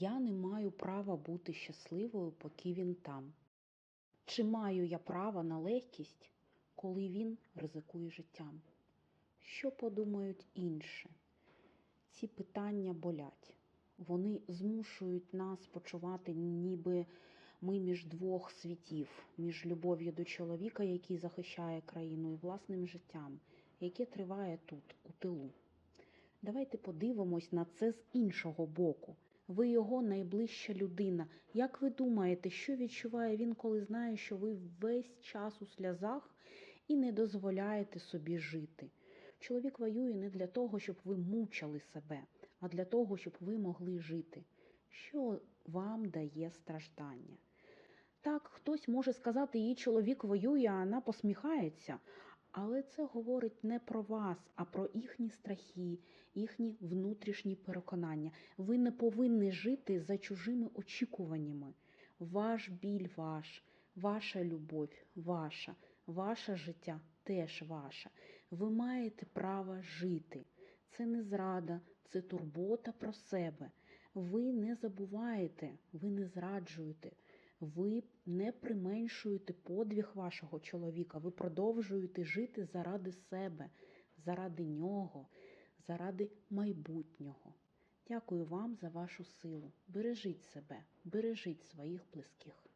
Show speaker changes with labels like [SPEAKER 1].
[SPEAKER 1] Я не маю права бути щасливою, поки він там. Чи маю я право на легкість, коли він ризикує життям? Що подумають інші? Ці питання болять. Вони змушують нас почувати, ніби ми між двох світів, між любов'ю до чоловіка, який захищає країну, і власним життям, яке триває тут, у тилу. Давайте подивимось на це з іншого боку. Ви його найближча людина. Як ви думаєте, що відчуває він, коли знає, що ви весь час у сльозах і не дозволяєте собі жити? Чоловік воює не для того, щоб ви мучили себе, а для того, щоб ви могли жити. Що вам дає страждання? Так, хтось може сказати, її чоловік воює, а вона посміхається. Але це говорить не про вас, а про їхні страхи, їхні внутрішні переконання. Ви не повинні жити за чужими очікуваннями. Ваш біль ваш, ваша любов ваша, ваше життя теж ваше. Ви маєте право жити. Це не зрада, це турбота про себе. Ви не забуваєте, ви не зраджуєте. Ви не применшуєте подвиг вашого чоловіка, ви продовжуєте жити заради себе, заради нього, заради майбутнього. Дякую вам за вашу силу. Бережіть себе, бережіть своїх близьких.